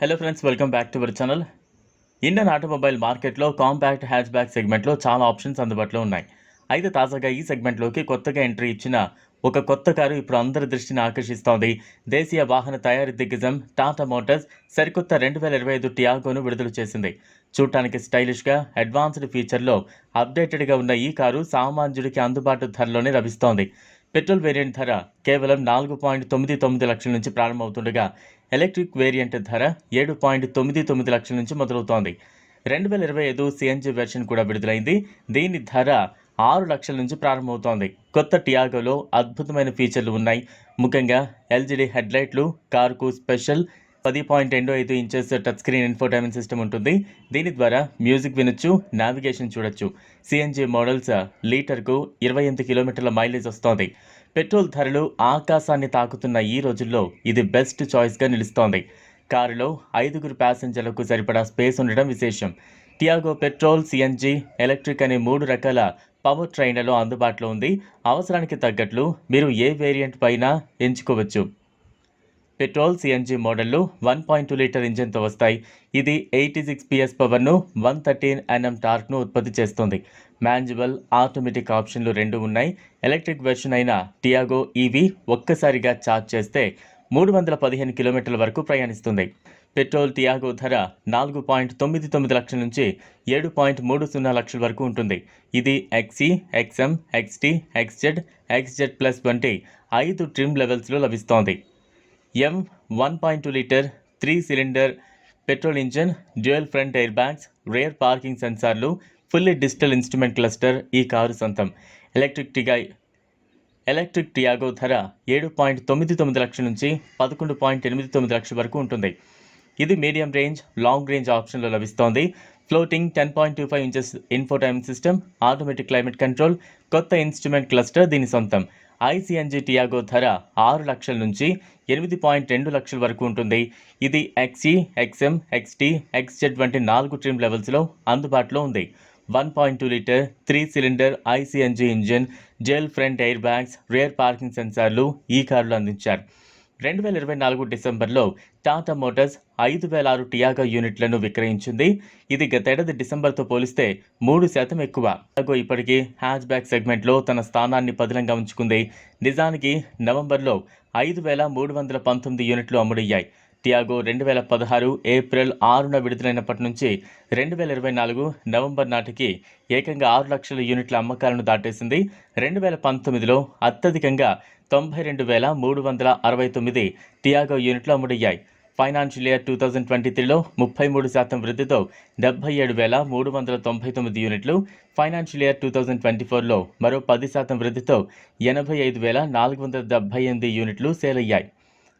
Hello friends welcome back to our channel Indian automobile మార్కెట్లో compact hatchback సెగ్మెంట్లో చాలా options అందుబాటులో ఉన్నాయి. అయితే తాజాగా ఈ సెగ్మెంట్లోకి కొత్తగా ఎంట్రీ ఇచ్చిన ఒక కొత్త కారు ఇప్పుడు అందరి దృష్టిని ఆకర్షిస్తోంది. దేశీయ వాహన తయారీ దిగ్గజం టాటా మోటార్స్ సరికొత్త రెండు వేల ఇరవై ఐదు టియాగోను విడుదల చేసింది. చూడటానికి స్టైలిష్గా అడ్వాన్స్డ్ ఫీచర్లో అప్డేటెడ్గా ఉన్న ఈ కారు సామాన్యుడికి అందుబాటు ధరలోనే లభిస్తోంది. పెట్రోల్ వేరియంట్ ధర కేవలం నాలుగు పాయింట్ తొమ్మిది తొమ్మిది లక్షల నుంచి ప్రారంభమవుతుండగా ఎలక్ట్రిక్ వేరియంట్ ధర ఏడు పాయింట్ తొమ్మిది తొమ్మిది లక్షల నుంచి మొదలవుతోంది. రెండు వేల ఇరవై ఐదు సిఎన్జి వెర్షన్ కూడా విడుదలైంది. దీని ధర ఆరు లక్షల నుంచి ప్రారంభమవుతోంది. కొత్త టియాగోలో అద్భుతమైన ఫీచర్లు ఉన్నాయి. ముఖ్యంగా ఎల్జీడీ హెడ్లైట్లు కారుకు స్పెషల్ పది పాయింట్ రెండు ఐదు inches touch screen infotainment system ఉంటుంది. దీని ద్వారా మ్యూజిక్ వినొచ్చు నావిగేషన్ చూడొచ్చు. సిఎన్జి మోడల్స్ లీటర్కు ఇరవై ఎనిమిది కిలోమీటర్ల మైలేజ్ వస్తోంది. పెట్రోల్ ధరలు ఆకాశాన్ని తాకుతున్న ఈ రోజుల్లో ఇది బెస్ట్ చాయిస్గా నిలుస్తోంది. కారులో ఐదుగురు ప్యాసింజర్లకు సరిపడా స్పేస్ ఉండడం విశేషం. టియాగో పెట్రోల్ సిఎన్జి ఎలక్ట్రిక్ అనే మూడు రకాల పవర్ ట్రైన్లలో అందుబాటులో ఉంది. అవసరానికి తగ్గట్లు మీరు ఏ వేరియంట్ పైన ఎంచుకోవచ్చు. పెట్రోల్ సిఎన్జి మోడల్లు వన్ పాయింట్ టూ లీటర్ ఇంజిన్తో వస్తాయి. ఇది ఎయిటీ సిక్స్ పిఎస్ పవర్ను వన్ థర్టీన్ ఎన్ఎం టార్క్ను ఉత్పత్తి చేస్తుంది. మ్యాన్జువల్ ఆటోమేటిక్ ఆప్షన్లు రెండు ఉన్నాయి. ఎలక్ట్రిక్ వెర్షన్ అయిన టియాగో ఈవీ ఒక్కసారిగా ఛార్జ్ చేస్తే మూడు వందల పదిహేను కిలోమీటర్ల వరకు ప్రయాణిస్తుంది. పెట్రోల్ టియాగో ధర నాలుగు పాయింట్ తొమ్మిది తొమ్మిది లక్షల నుంచి ఏడు పాయింట్ మూడు సున్నా లక్షల వరకు ఉంటుంది. ఇది XE XM XT XZ XZ plus వంటి ఐదు ట్రిమ్ లెవెల్స్లో లభిస్తోంది. M one point two litre three cylinder petrol engine dual front airbags rear parking సెన్సార్లు ఫుల్లీ డిజిటల్ ఇన్స్ట్రుమెంట్ క్లస్టర్ ఈ కారు సొంతం. ఎలక్ట్రిక్ టిగై ఎలక్ట్రిక్ టియాగో ధర ఏడు పాయింట్ తొమ్మిది తొమ్మిది లక్షల నుంచి పదకొండు పాయింట్ ఎనిమిది తొమ్మిది లక్షల వరకు ఉంటుంది. ఇది మీడియం రేంజ్ లాంగ్ రేంజ్ ఆప్షన్లో లభిస్తోంది. Floating ten point two five inches infotainment system automatic climate control కొత్త ఇన్స్ట్రుమెంట్ క్లస్టర్ దీని సొంతం. ఐసీఎన్జీ టియాగో ధర ఆరు లక్షల నుంచి ఎనిమిది పాయింట్ రెండు లక్షల వరకు ఉంటుంది. ఇది ఎక్స్ఈ ఎక్స్ఎం ఎక్స్టీ ఎక్స్జెడ్ వంటి నాలుగు ట్రిమ్ లెవెల్స్లో అందుబాటులో ఉంది. One point two litre three cylinder ఐసీఎన్జీ engine gel front air bags rear parking సెన్సార్లు ఈ కారులు అందించారు. రెండు వేల ఇరవై నాలుగు డిసెంబర్లో టాటా మోటార్స్ ఐదు వేల ఆరు టియాగో యూనిట్లను విక్రయించింది. ఇది గతేడాది డిసెంబర్తో పోలిస్తే మూడు శాతం ఎక్కువ. టియాగో ఇప్పటికీ హ్యాచ్ బ్యాక్ సెగ్మెంట్లో తన స్థానాన్ని పదిలంగా ఉంచుకుంది. నిజానికి నవంబర్లో ఐదు వేల మూడు వందల పంతొమ్మిది యూనిట్లు అమ్ముడయ్యాయి. టియాగో రెండు వేల పదహారు ఏప్రిల్ ఆరున విడుదలైనప్పటి నుంచి రెండు వేల ఇరవై నాలుగు నవంబర్ నాటికి ఏకంగా ఆరు లక్షల యూనిట్ల అమ్మకాలను దాటేసింది. రెండు వేల పంతొమ్మిదిలో అత్యధికంగా తొంభై రెండు వేల మూడు వందల అరవై తొమ్మిది టియాగో యూనిట్లు అమ్ముడయ్యాయి. Financial year two thousand twenty త్రీలో ముప్పై మూడు శాతం వృద్ధితో డెబ్బై ఏడు వేల మూడు వందల తొంభై తొమ్మిది యూనిట్లు. Financial year two thousand twenty ఫోర్లో మరో పది శాతం వృద్ధితో ఎనభై ఐదు వేల నాలుగు వందల డెబ్బై ఎనిమిది యూనిట్లు సేల్ అయ్యాయి